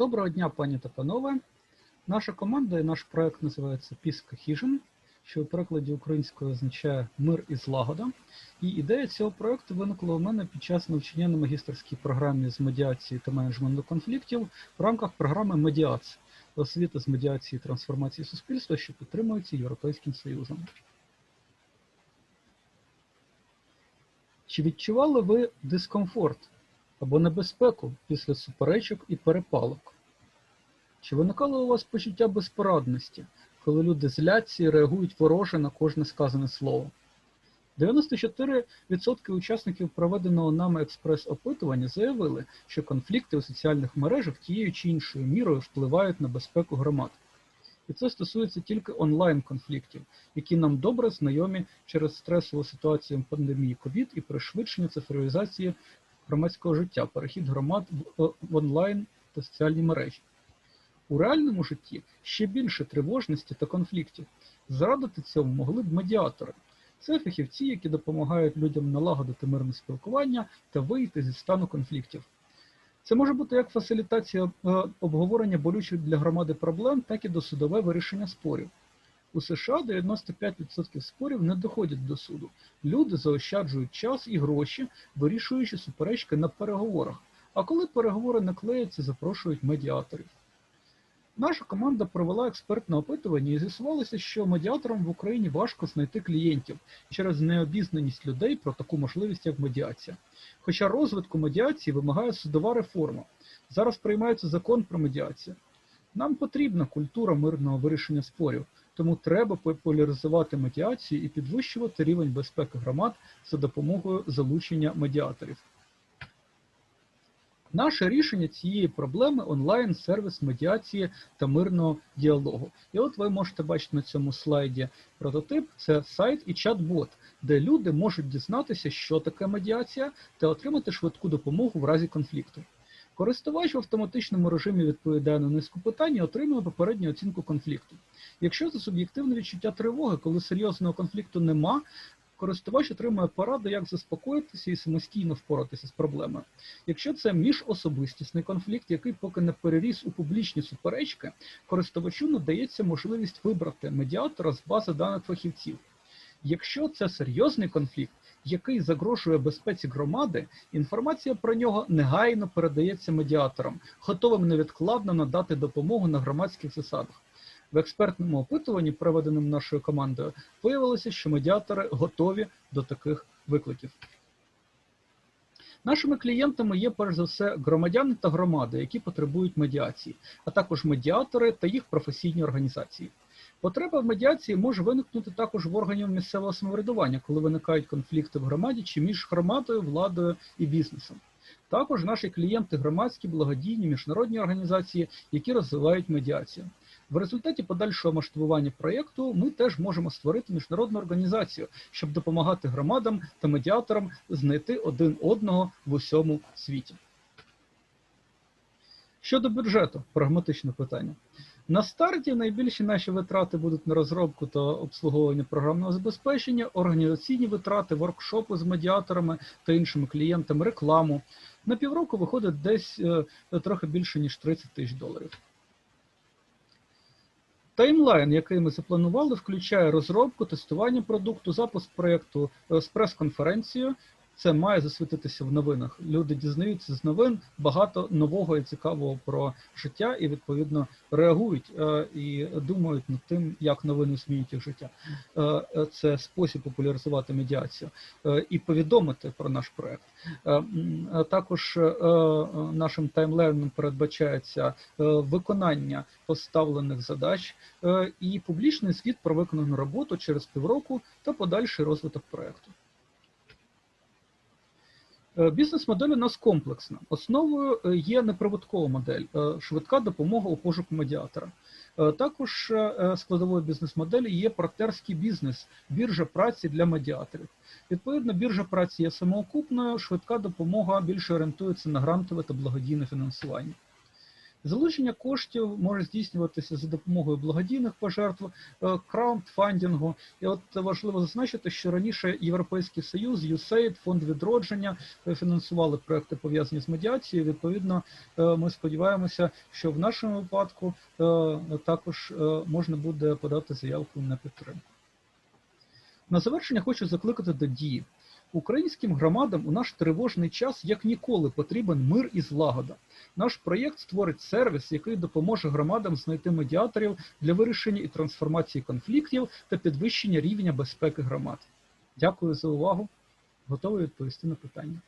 Доброго дня, пані та панове. Наша команда і наш проект називається Піска Хіжин, що у перекладі українською означає мир і злагода. І ідея цього проекту виникла у мене під час навчання на магістерській програмі з медіації та менеджменту конфліктів в рамках програми Медіація освіта з медіації і трансформації суспільства, що підтримується Європейським Союзом. Чи відчували ви дискомфорт або небезпеку після суперечок і перепалок? Чи виникало у вас почуття безпорадності, коли люди зляться і реагують вороже на кожне сказане слово? 94% учасників проведеного нами експрес-опитування заявили, що конфлікти у соціальних мережах тією чи іншою мірою впливають на безпеку громад. І це стосується тільки онлайн-конфліктів, які нам добре знайомі через стресову ситуацію пандемії ковід і пришвидшення цифровізації громадського життя, перехід громад в онлайн та соціальні мережі. У реальному житті ще більше тривожності та конфліктів. Зарадити цьому могли б медіатори. Це фахівці, які допомагають людям налагодити мирне спілкування та вийти зі стану конфліктів. Це може бути як фасилітація обговорення болючих для громади проблем, так і досудове вирішення спорів. У США 95% спорів не доходять до суду. Люди заощаджують час і гроші, вирішуючи суперечки на переговорах. А коли переговори не клеяться, запрошують медіаторів. Наша команда провела експертне опитування і з'ясувалося, що медіаторам в Україні важко знайти клієнтів через необізнаність людей про таку можливість, як медіація. Хоча розвитку медіації вимагає судова реформа. Зараз приймається закон про медіацію. Нам потрібна культура мирного вирішення спорів, тому треба популяризувати медіацію і підвищувати рівень безпеки громад за допомогою залучення медіаторів. Наше рішення цієї проблеми онлайн-сервіс медіації та мирного діалогу. І от ви можете бачити на цьому слайді прототип: це сайт і чат-бот, де люди можуть дізнатися, що таке медіація, та отримати швидку допомогу в разі конфлікту. Користувач в автоматичному режимі відповідає на низку питань і отримує попередню оцінку конфлікту. Якщо це суб'єктивне відчуття тривоги, коли серйозного конфлікту нема, користувач отримує пораду, як заспокоїтися і самостійно впоратися з проблемою. Якщо це міжособистісний конфлікт, який поки не переріс у публічні суперечки, користувачу надається можливість вибрати медіатора з бази даних фахівців. Якщо це серйозний конфлікт, який загрожує безпеці громади, інформація про нього негайно передається медіаторам, готовим невідкладно надати допомогу на громадських засадах. В експертному опитуванні, проведеному нашою командою, виявилося, що медіатори готові до таких викликів. Нашими клієнтами є перш за все громадяни та громади, які потребують медіації, а також медіатори та їх професійні організації. Потреба в медіації може виникнути також в органів місцевого самоврядування, коли виникають конфлікти в громаді чи між громадою, владою і бізнесом. Також наші клієнти громадські, благодійні, міжнародні організації, які розвивають медіацію. В результаті подальшого масштабування проєкту ми теж можемо створити міжнародну організацію, щоб допомагати громадам та медіаторам знайти один одного в усьому світі. Щодо бюджету, прагматичне питання. На старті найбільші наші витрати будуть на розробку та обслуговування програмного забезпечення, організаційні витрати, воркшопи з медіаторами та іншими клієнтами, рекламу. На півроку виходить десь е, трохи більше, ніж 30 тисяч доларів. Таймлайн, який ми запланували, включає розробку, тестування продукту, запуск проєкту з прес-конференцією. Це має засвітитися в новинах. Люди дізнаються з новин багато нового і цікавого про життя і відповідно реагують е, і думають над тим, як новини змінюють їх життя. Е, це спосіб популяризувати медіацію е, і повідомити про наш проект. Також нашим таймлайном передбачається виконання поставлених задач і публічний звіт про виконану роботу через півроку та подальший розвиток проекту. Бізнес-модель у нас комплексна. Основою є неприбуткова модель, швидка допомога у пошуку медіатора. Також складовою бізнес-моделі є партнерський бізнес, біржа праці для медіаторів. Відповідно, біржа праці є самоокупною, швидка допомога більше орієнтується на грантове та благодійне фінансування. Залучення коштів може здійснюватися за допомогою благодійних пожертв, е, краундфандингу. І от важливо зазначити, що раніше Європейський Союз, USAID, фонд відродження е, фінансували проекти пов'язані з медіацією. Відповідно, е, ми сподіваємося, що в нашому випадку також можна буде подати заявку на підтримку. На завершення хочу закликати до дії. Українським громадам у наш тривожний час як ніколи потрібен мир і злагода. Наш проєкт створить сервіс, який допоможе громадам знайти медіаторів для вирішення і трансформації конфліктів та підвищення рівня безпеки громад. Дякую за увагу. Готовий відповісти на питання.